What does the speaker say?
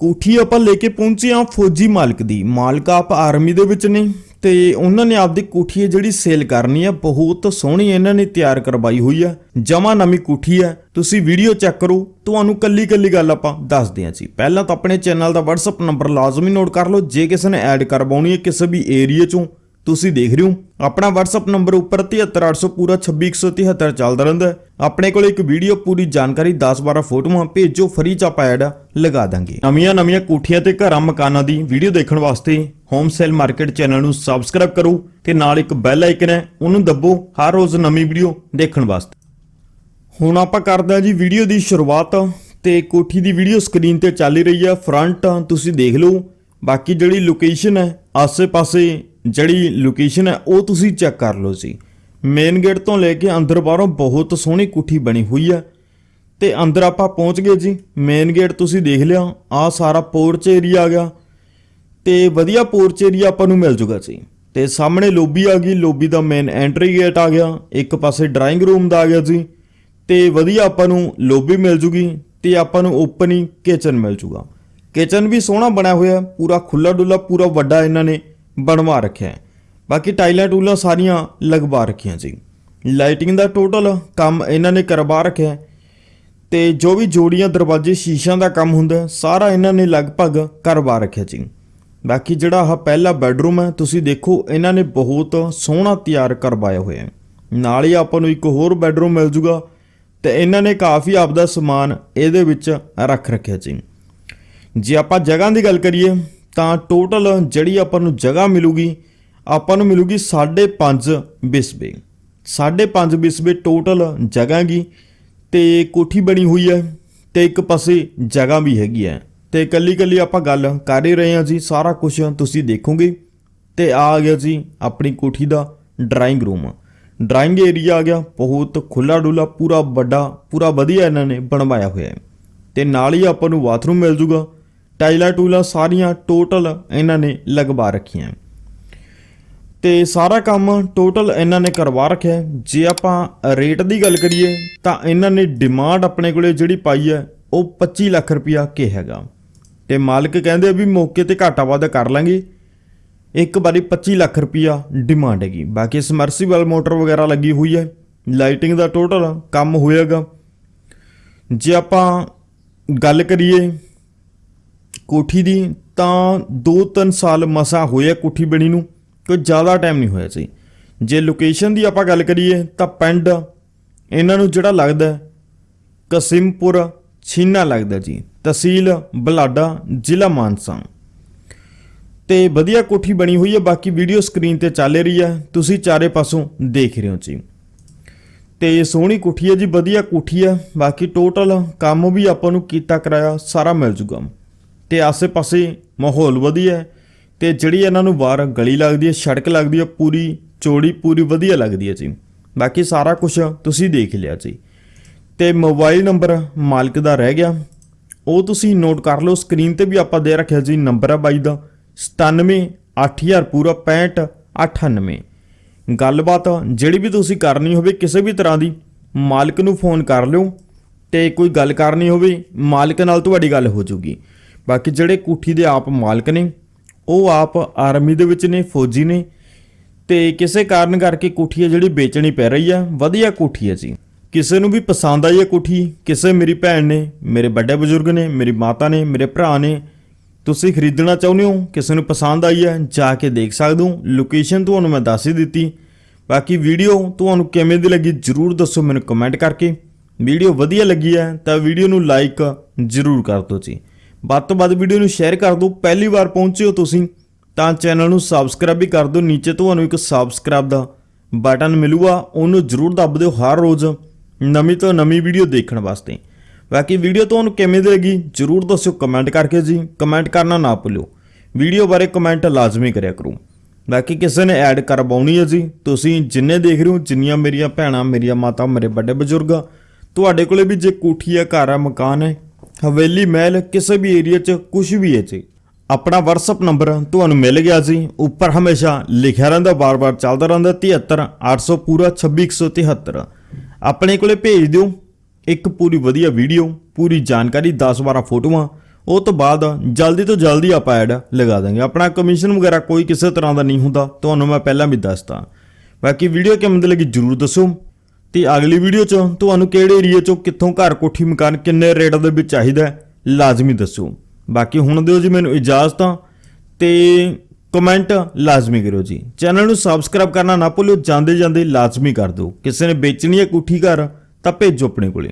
ਕੋਠੀ ਆਪਾਂ ਲੈ ਕੇ ਪਹੁੰਚੇ ਆ ਫੌਜੀ ਮਾਲਕ ਦੀ। ਮਾਲਕ ਆਪ ਆਰਮੀ ਦੇ ਵਿੱਚ ਨੇ ਤੇ ਉਹਨਾਂ ਨੇ ਆਪਦੀ ਕੋਠੀ ਹੈ ਜਿਹੜੀ ਸੇਲ ਕਰਨੀ ਆ ਬਹੁਤ ਸੋਹਣੀ ਇਹਨਾਂ ਨੇ ਤਿਆਰ ਕਰਵਾਈ ਹੋਈ ਆ ਜਮਾ ਨਵੀਂ ਕੋਠੀ ਆ ਤੁਸੀਂ ਵੀਡੀਓ ਚੈੱਕ ਕਰੋ, ਤੁਹਾਨੂੰ ਕੱਲੀ ਕੱਲੀ ਗੱਲ ਆਪਾਂ ਦੱਸਦੇ ਹਾਂ ਜੀ। ਪਹਿਲਾਂ ਤਾਂ ਆਪਣੇ ਚੈਨਲ ਦਾ WhatsApp ਨੰਬਰ ਲਾਜ਼ਮੀ ਨੋਟ ਕਰ ਲਓ, ਜੇ ਕਿਸੇ ਨੇ ਐਡ ਕਰਵਾਉਣੀ ਹੈ ਕਿਸੇ ਵੀ ਏਰੀਆ ਚੋਂ, ਤੁਸੀਂ ਦੇਖ ਰਹੇ ਹੋ। ਆਪਣਾ WhatsApp ਨੰਬਰ ਉੱਪਰ 73800 ਪੂਰਾ 26173 ਚੱਲਦਾ ਰਹਿੰਦਾ ਹੈ। ਆਪਣੇ ਕੋਲ ਇੱਕ ਵੀਡੀਓ ਪੂਰੀ ਜਾਣਕਾਰੀ 10-12 ਫੋਟੋਆਂ ਭੇਜੋ, ਫਰੀ ਚ ਆਪਾਂ ਐਡ ਲਗਾ ਦਾਂਗੇ। ਨਵੀਆਂ ਨਵੀਆਂ ਕੋਠੀਆਂ ਤੇ ਘਰਾਂ ਮਕਾਨਾਂ ਦੀ ਵੀਡੀਓ ਦੇਖਣ ਵਾਸਤੇ ਹੋਮ ਸੇਲ ਮਾਰਕੀਟ ਚੈਨਲ ਨੂੰ ਸਬਸਕ੍ਰਾਈਬ ਕਰੋ ਤੇ ਨਾਲ ਇੱਕ ਬੈਲ ਆਈਕਨ ਹੈ, ਉਹਨੂੰ ਦੱਬੋ ਹਰ ਰੋਜ਼ ਨਵੀਂ ਵੀਡੀਓ ਦੇਖਣ ਵਾਸਤੇ। ਹੁਣ ਆਪਾਂ ਕਰਦੇ ਹਾਂ ਜੀ ਵੀਡੀਓ ਦੀ ਸ਼ੁਰੂਆਤ ਤੇ ਕੋਠੀ ਦੀ ਵੀਡੀਓ ਸਕਰੀਨ ਤੇ ਚੱਲ ਹੀ ਰਹੀ ਹੈ ਫਰੰਟ ਤੁਸੀਂ ਦੇਖ ਲਓ। ਬਾਕੀ ਜਿਹੜੀ ਲੋਕੇਸ਼ਨ ਹੈ, ਆਸੇ-ਪਾਸੇ ਜਿਹੜੀ ਲੋਕੇਸ਼ਨ ਹੈ, ਉਹ ਤੁਸੀਂ ਚੈੱਕ ਕਰ ਲਓ ਜੀ। ਮੇਨ ਗੇਟ ਤੋਂ ਲੈ ਕੇ ਅੰਦਰ ਬਾਹਰੋਂ ਬਹੁਤ ਸੋਹਣੀ ਕੋਠੀ ਬਣੀ ਹੋਈ ਹੈ। ਤੇ ਅੰਦਰ ਆਪਾਂ ਪਹੁੰਚ ਗਏ ਜੀ। ਮੇਨ ਗੇਟ ਤੁਸੀਂ ਦੇਖ ਲਿਆ, ਆ ਸਾਰਾ ਪੋਰਚ ਏਰੀਆ ਆ ਗਿਆ। ਤੇ ਵਧੀਆ ਪੋਰਚ ਏਰੀਆ ਆਪਾਂ ਨੂੰ ਮਿਲ ਜੂਗਾ ਜੀ। ਤੇ ਸਾਹਮਣੇ ਲੋਬੀ ਆ ਗਈ। ਲੋਬੀ ਦਾ ਮੇਨ ਐਂਟਰੀ ਗੇਟ ਆ ਗਿਆ। ਇੱਕ ਪਾਸੇ ਡਰਾਇੰਗ ਰੂਮ ਦਾ ਆ ਗਿਆ ਜੀ। ਤੇ ਵਧੀਆ ਆਪਾਂ ਨੂੰ ਲੋਬੀ ਮਿਲ ਜੂਗੀ ਤੇ ਆਪਾਂ ਨੂੰ ਓਪਨ ਹੀ ਕਿਚਨ ਮਿਲ ਜੂਗਾ। ਕਿਚਨ ਵੀ ਸੋਹਣਾ ਬਣਿਆ ਹੋਇਆ ਪੂਰਾ ਖੁੱਲਾ ਡੁੱਲਾ ਪੂਰਾ ਵੱਡਾ ਇਹਨਾਂ ਨੇ ਬਣਵਾ ਰੱਖਿਆ ਹੈ। ਬਾਕੀ ਟਾਈਲਾਂ ਟੂਲਾਂ ਸਾਰੀਆਂ ਲਗਵਾ ਰੱਖੀਆਂ ਸੀ। ਲਾਈਟਿੰਗ ਦਾ ਟੋਟਲ ਕੰਮ ਇਹਨਾਂ ਨੇ ਕਰਵਾ ਰੱਖਿਆ ਹੈ। ਤੇ ਜੋ ਵੀ ਜੋੜੀਆਂ, ਦਰਵਾਜ਼ੇ ਸ਼ੀਸ਼ਾਂ ਦਾ ਕੰਮ ਹੁੰਦਾ, ਸਾਰਾ ਇਹਨਾਂ ਨੇ ਲਗਭਗ ਕਰਵਾ ਰੱਖਿਆ ਸੀ। ਬਾਕੀ ਜਿਹੜਾ ਆਹ ਪਹਿਲਾ ਬੈੱਡਰੂਮ ਹੈ, ਤੁਸੀਂ ਦੇਖੋ, ਇਹਨਾਂ ਨੇ ਬਹੁਤ ਸੋਹਣਾ ਤਿਆਰ ਕਰਵਾਇਆ ਹੋਇਆ ਹੈ। ਨਾਲ ਹੀ ਆਪਾਂ ਨੂੰ ਇੱਕ ਹੋਰ ਬੈੱਡਰੂਮ ਮਿਲ ਜੂਗਾ, ਤੇ ਇਹਨਾਂ ਨੇ ਕਾਫੀ ਆਪਦਾ ਸਮਾਨ ਇਹਦੇ ਵਿੱਚ ਰੱਖ ਰੱਖਿਆ ਸੀ। ਜੇ ਆਪਾਂ ਜਗ੍ਹਾ ਦੀ ਗੱਲ ਕਰੀਏ, ਤਾਂ ਟੋਟਲ ਜਿਹੜੀ ਆਪਾਂ ਨੂੰ ਜਗ੍ਹਾ ਮਿਲੂਗੀ ਆਪਾਂ ਨੂੰ ਮਿਲੂਗੀ 5.5 ਬਿਸਬੇ। 5.5 ਬਿਸਬੇ ਟੋਟਲ ਜਗ੍ਹਾ ਗੀ ਤੇ ਕੋਠੀ ਬਣੀ ਹੋਈ ਹੈ ਤੇ ਇੱਕ ਪਾਸੇ ਜਗ੍ਹਾ ਵੀ ਹੈਗੀ ਹੈ ਤੇ ਕੱਲੀ ਕੱਲੀ ਆਪਾਂ ਗੱਲ ਕਰ ਹੀ ਰਹੇ ਹਾਂ ਜੀ, ਸਾਰਾ ਕੁਝ ਤੁਸੀਂ ਦੇਖੋਗੇ। ਤੇ ਆ ਗਿਆ ਜੀ ਆਪਣੀ ਕੋਠੀ ਦਾ ਡਰਾਇੰਗ ਰੂਮ ਡਰਾਇੰਗ ਏਰੀਆ ਆ ਗਿਆ, ਬਹੁਤ ਖੁੱਲਾ ਡੁੱਲਾ ਪੂਰਾ ਵੱਡਾ, ਪੂਰਾ ਵਧੀਆ ਇਹਨਾਂ ਨੇ ਬਣਵਾਇਆ ਹੋਇਆ ਹੈ। ਤੇ ਨਾਲ ਹੀ ਆਪਾਂ ਨੂੰ ਬਾਥਰੂਮ ਮਿਲ ਜੂਗਾ। ਟਾਈਲਾਂ ਟੂਲਾਂ ਸਾਰੀਆਂ ਟੋਟਲ ਇਹਨਾਂ ਨੇ ਲਗਵਾ ਰੱਖੀਆਂ। ਤੇ ਸਾਰਾ ਕੰਮ ਟੋਟਲ ਇਹਨਾਂ ਨੇ ਕਰਵਾ ਰੱਖਿਆ ਜੇ ਆਪਾਂ ਰੇਟ ਦੀ ਗੱਲ ਕਰੀਏ, ਤਾਂ ਇਹਨਾਂ ਨੇ ਡਿਮਾਂਡ ਆਪਣੇ ਕੋਲੇ ਜਿਹੜੀ ਪਾਈ ਹੈ, ਉਹ 25 ਲੱਖ ਰੁਪਇਆ ਕੇ ਹੈਗਾ। ਤੇ ਮਾਲਕ ਕਹਿੰਦੇ ਵੀ ਮੌਕੇ ਤੇ ਘਾਟਾ ਵਾਧਾ ਕਰ ਲਾਂਗੇ। ਇੱਕ ਵਾਰੀ 25 ਲੱਖ ਰੁਪਇਆ ਡਿਮਾਂਡ ਹੈਗੀ। ਬਾਕੀ ਸਮਰਸੀਬਲ ਮੋਟਰ ਵਗੈਰਾ ਲੱਗੀ ਹੋਈ ਹੈ। ਲਾਈਟਿੰਗ ਦਾ ਟੋਟਲ ਕੰਮ ਹੋਏਗਾ ਜੇ ਆਪਾਂ ਗੱਲ ਕਰੀਏ ਕੋਠੀ ਦੀ, ਤਾਂ 2-3 ਸਾਲ ਮਸਾ ਹੋਇਆ ਕੋਠੀ ਬਣੀ ਨੂੰ। ਕੋਈ ਜ਼ਿਆਦਾ ਟਾਈਮ ਨਹੀਂ ਹੋਇਆ ਸੀ। ਜੇ ਲੋਕੇਸ਼ਨ ਦੀ ਆਪਾਂ ਗੱਲ ਕਰੀਏ ਤਾਂ ਪਿੰਡ ਇਹਨਾਂ ਨੂੰ ਜਿਹੜਾ ਲੱਗਦਾ ਕਸਿਮਪੁਰ, ਛੀਨਾ ਲੱਗਦਾ ਜੀ। ਤਹਿਸੀਲ ਬਲਾਡਾ, ਜ਼ਿਲ੍ਹਾ ਮਾਨਸਾ। ਤੇ ਵਧੀਆ ਕੋਠੀ ਬਣੀ ਹੋਈ ਹੈ, ਬਾਕੀ ਵੀਡੀਓ ਸਕਰੀਨ ਤੇ ਚੱਲ ਰਹੀ ਹੈ। ਤੁਸੀਂ ਚਾਰੇ ਪਾਸੋਂ ਦੇਖ ਰਹੇ ਹੋ ਜੀ। ਤੇ ਸੋਹਣੀ ਕੋਠੀ ਹੈ ਜੀ, ਵਧੀਆ ਕੋਠੀ ਹੈ। ਬਾਕੀ ਟੋਟਲ ਕੰਮ ਵੀ ਆਪਾਂ ਨੂੰ ਕੀਤਾ, ਕਰਾਇਆ ਸਾਰਾ ਮਿਲ ਜੂਗਾ। ਤੇ ਆਸੇ-ਪਾਸੇ ਮਾਹੌਲ ਵਧੀਆ ਹੈ। ਤੇ ਜਿਹੜੀ ਇਹਨਾਂ ਨੂੰ ਬਾਹਰ ਗਲੀ ਲੱਗਦੀ ਹੈ, ਸੜਕ ਲੱਗਦੀ ਹੈ, ਪੂਰੀ ਚੌੜੀ, ਪੂਰੀ ਵਧੀਆ ਲੱਗਦੀ ਹੈ ਜੀ। ਬਾਕੀ ਸਾਰਾ ਕੁਝ ਤੁਸੀਂ ਦੇਖ ਲਿਆ ਜੀ। ਤੇ ਮੋਬਾਈਲ ਨੰਬਰ ਮਾਲਕ ਦਾ ਰਹਿ ਗਿਆ। ਉਹ ਤੁਸੀਂ ਨੋਟ ਕਰ ਲਓ, ਸਕਰੀਨ ਤੇ ਵੀ ਆਪਾਂ ਦੇ ਰੱਖਿਆ ਜੀ, ਨੰਬਰ ਆ ਬਾਈ ਦਾ 97 8000 ਪੂਰਾ 65 98 ਗੱਲਬਾਤ ਜਿਹੜੀ ਵੀ ਤੁਸੀਂ ਕਰਨੀ ਹੋਵੇ ਕਿਸੇ ਵੀ ਤਰ੍ਹਾਂ ਦੀ, ਮਾਲਕ ਨੂੰ ਫੋਨ ਕਰ ਲਿਓ। ਤੇ ਕੋਈ ਗੱਲ ਕਰਨੀ ਹੋਵੇ, ਮਾਲਕ ਨਾਲ ਤੁਹਾਡੀ ਗੱਲ ਹੋ ਜੂਗੀ। ਬਾਕੀ ਜਿਹੜੇ ਕੋਠੀ ਦੇ ਆਪ ਮਾਲਕ ਨੇ ਉਹ ਆਪ ਆਰਮੀ ਦੇ ਵਿੱਚ ਨੇ, ਫੌਜੀ ਨੇ ਤੇ ਕਿਸੇ ਕਾਰਨ ਕਰਕੇ ਕੋਠੀ ਹੈ ਜਿਹੜੀ ਵੇਚਣੀ ਪੈ ਰਹੀ ਆ, ਵਧੀਆ ਕੋਠੀ ਹੈ ਜੀ। ਕਿਸੇ ਨੂੰ ਵੀ ਪਸੰਦ ਆਈ ਹੈ ਕੋਠੀ, ਕਿਸੇ ਮੇਰੀ ਭੈਣ ਨੇ, ਮੇਰੇ ਵੱਡੇ ਬਜ਼ੁਰਗ ਨੇ, ਮੇਰੀ ਮਾਤਾ ਨੇ, ਮੇਰੇ ਭਰਾ ਨੇ, ਤੁਸੀਂ ਖਰੀਦਣਾ ਚਾਹੁੰਦੇ ਹੋ, ਕਿਸੇ ਨੂੰ ਪਸੰਦ ਆਈ ਹੈ, ਜਾ ਕੇ ਦੇਖ ਸਕਦੇ ਹੋ। ਲੋਕੇਸ਼ਨ ਤੁਹਾਨੂੰ ਮੈਂ ਦੱਸ ਹੀ ਦਿੱਤੀ। ਬਾਕੀ ਵੀਡੀਓ ਤੁਹਾਨੂੰ ਕਿਵੇਂ ਦੀ ਲੱਗੀ ਜਰੂਰ ਦੱਸੋ ਮੈਨੂੰ ਕਮੈਂਟ ਕਰਕੇ। ਵੀਡੀਓ ਵਧੀਆ ਲੱਗੀ ਹੈ ਤਾਂ ਵੀਡੀਓ ਨੂੰ ਲਾਈਕ ਜਰੂਰ ਕਰ ਦਿਓ ਜੀ। ਵੱਧ ਤੋਂ ਵੱਧ ਵੀਡੀਓ ਨੂੰ ਸ਼ੇਅਰ ਕਰ ਦਿਓ। ਪਹਿਲੀ ਵਾਰ ਪਹੁੰਚੇ ਹੋ ਤੁਸੀਂ ਤਾਂ ਚੈਨਲ ਨੂੰ ਸਬਸਕ੍ਰਾਈਬ ਵੀ ਕਰ ਦਿਓ। ਨੀਚੇ ਤੁਹਾਨੂੰ ਇੱਕ ਸਬਸਕ੍ਰਾਈਬ ਦਾ ਬਟਨ ਮਿਲੂਗਾ। ਉਹਨੂੰ ਜਰੂਰ ਦੱਬ ਦਿਓ ਹਰ ਰੋਜ਼ ਨਵੀਂ ਤੋਂ ਨਵੀਂ ਵੀਡੀਓ ਦੇਖਣ ਵਾਸਤੇ। ਬਾਕੀ ਵੀਡੀਓ ਤੁਹਾਨੂੰ ਕਿਵੇਂ ਦੀ ਲੱਗੀ ਜਰੂਰ ਦੱਸਿਓ ਕਮੈਂਟ ਕਰਕੇ ਜੀ। ਕਮੈਂਟ ਕਰਨਾ ਨਾ ਭੁੱਲਿਓ। ਵੀਡੀਓ ਬਾਰੇ ਕਮੈਂਟ ਲਾਜ਼ਮੀ ਕਰਿਆ ਕਰੋ। ਬਾਕੀ ਕਿਸੇ ਨੇ ਐਡ ਕਰਵਾਉਣੀ ਹੈ ਜੀ। ਤੁਸੀਂ ਜਿੰਨੇ ਦੇਖ ਰਹੇ ਹੋ ਜਿੰਨੀਆਂ ਮੇਰੀਆਂ ਭੈਣਾਂ ਮੇਰੀਆਂ ਮਾਤਾ ਮੇਰੇ ਵੱਡੇ ਬਜ਼ੁਰਗ ਆ, ਤੁਹਾਡੇ ਕੋਲੇ ਵੀ ਜੇ ਕੋਠੀ ਹੈ ਘਰ ਹੈ ਮਕਾਨ ਹੈ ਹਵੇਲੀ ਮਹਿਲ ਕਿਸੇ ਵੀ ਏਰੀਆ 'ਚ ਕੁਝ ਵੀ ਹੈ ਜੀ। ਆਪਣਾ WhatsApp ਨੰਬਰ ਤੁਹਾਨੂੰ ਮਿਲ ਗਿਆ ਜੀ। ਉੱਪਰ ਹਮੇਸ਼ਾ ਲਿਖਿਆ ਰਹਿੰਦਾ ਬਾਰ-ਬਾਰ ਚੱਲਦਾ ਰਹਿੰਦਾ 73 800 ਪੂਰਾ 26173 ਆਪਣੇ ਕੋਲੇ ਭੇਜ ਦਿਓ। ਇੱਕ ਪੂਰੀ ਵਧੀਆ ਵੀਡੀਓ ਪੂਰੀ ਜਾਣਕਾਰੀ 10-12 ਫੋਟੋਆਂ। ਉਹ ਤੋਂ ਬਾਅਦ ਜਲਦੀ ਤੋਂ ਜਲਦੀ ਆਪਾਂ ਐਡ ਲਗਾ ਦਾਂਗੇ। ਆਪਣਾ ਕਮਿਸ਼ਨ ਵਗੈਰਾ ਕੋਈ ਕਿਸੇ ਤਰ੍ਹਾਂ ਦਾ ਨਹੀਂ ਹੁੰਦਾ। ਤੁਹਾਨੂੰ ਮੈਂ ਪਹਿਲਾਂ ਵੀ ਦੱਸਤਾ। ਬਾਕੀ ਵੀਡੀਓ ਕਿਵੇਂ ਦੀ ਲੱਗੀ ਜਰੂਰ ਦੱਸੋ। ਤੇ ਅਗਲੀ ਵੀਡੀਓ 'ਚ ਤੁਹਾਨੂੰ ਕਿਹੜੇ ਏਰੀਆ 'ਚੋਂ ਕਿੱਥੋਂ ਘਰ ਕੋਠੀ ਮਕਾਨ ਕਿੰਨੇ ਰੇਟ ਦੇ ਵਿੱਚ ਚਾਹੀਦਾ ਲਾਜ਼ਮੀ ਦੱਸੋ। ਬਾਕੀ ਹੁਣ ਦਿਓ ਜੀ ਮੈਨੂੰ ਇਜਾਜ਼ਤਾਂ ਤੇ ਕਮੈਂਟ ਲਾਜ਼ਮੀ ਕਰੋ ਜੀ। ਚੈਨਲ ਨੂੰ ਸਬਸਕ੍ਰਾਈਬ ਕਰਨਾ ਨਾ ਭੁੱਲਿਓ ਜਾਂਦੇ ਜਾਂਦੇ ਲਾਜ਼ਮੀ ਕਰ ਦਿਓ। ਕਿਸੇ ਨੇ ਵੇਚਣੀ ਹੈ ਕੋਠੀ ਘਰ ਤਾਂ ਭੇਜੋ ਆਪਣੇ ਕੋਲੇ।